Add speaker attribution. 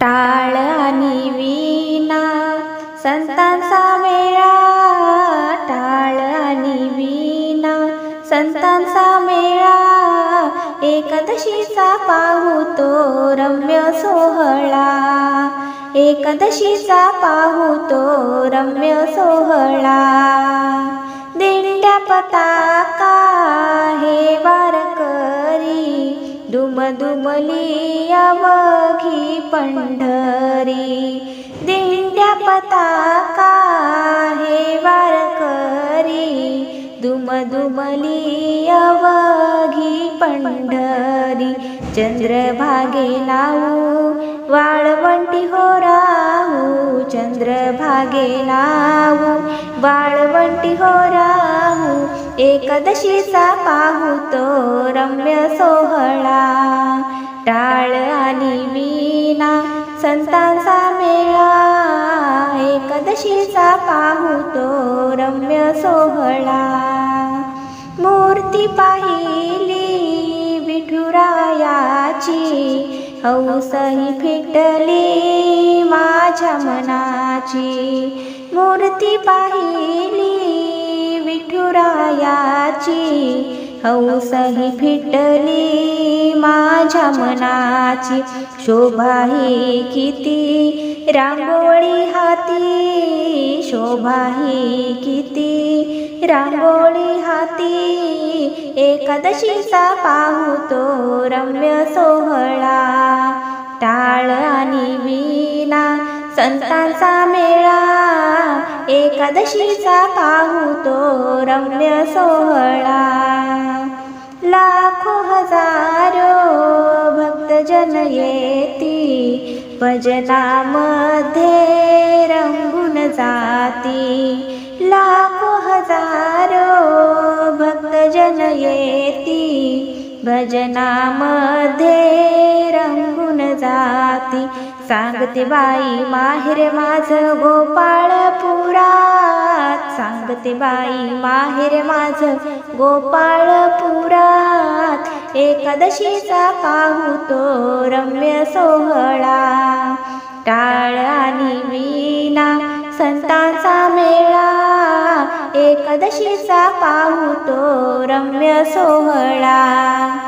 Speaker 1: टाळ आणि वीणा संतांचा मेळा. टाळ आणि वीणा संतांचा मेळा. एकादशीचा पाहुतो रम्य सोहळा. एकादशीचा पाहुतो रम्य सोहळा. दिंड्या पताका हे वारकरी दुमदुमली अवघी पंढरी. दिंड्या पताका हे वारकरी. दुमदुमली अवघी पंढरी. चंद्रभागे लावू वाळवंटी हो राहू चंद्रभागे लावू वाळवंटी हो राहू एकादशीचा पाहू तो रम्य सोहळा. टाळ संतांचा मेळा एकादशीचा पाहतो रम्य सोहळा. मूर्ती पाहिली विठुरायाची हौसही फिटली माझ्या मनाची. मूर्ती पाहिली विठुरायाची हौसही फिटली माझ्या मनाची. शोभा ही किती? रांगोळी हाती. शोभा ही किती? रांगोळी हाती. एकादशीचा पाहतो रम्य सोहळा. टाळ आणि वीणा संतांचा मेळा. एकादशीचा पाहुतो रम्य सोहळा. लाखो हजारो भक्तजन येती भजनामध्ये रंगून जाती. लाखो हजारो भक्तजन येती भजनामध्ये रंगून जाती. सांगते बाई माहेर माझ गोपाळपुरात सांगते बाई माहेर माझ गोपाळपुरात एकादशीचा पाहू तो रम्य सोहळा. टाळ आणि वीणा संतांचा मेळा. एकादशीचा पाहू तो रम्य सोहळा.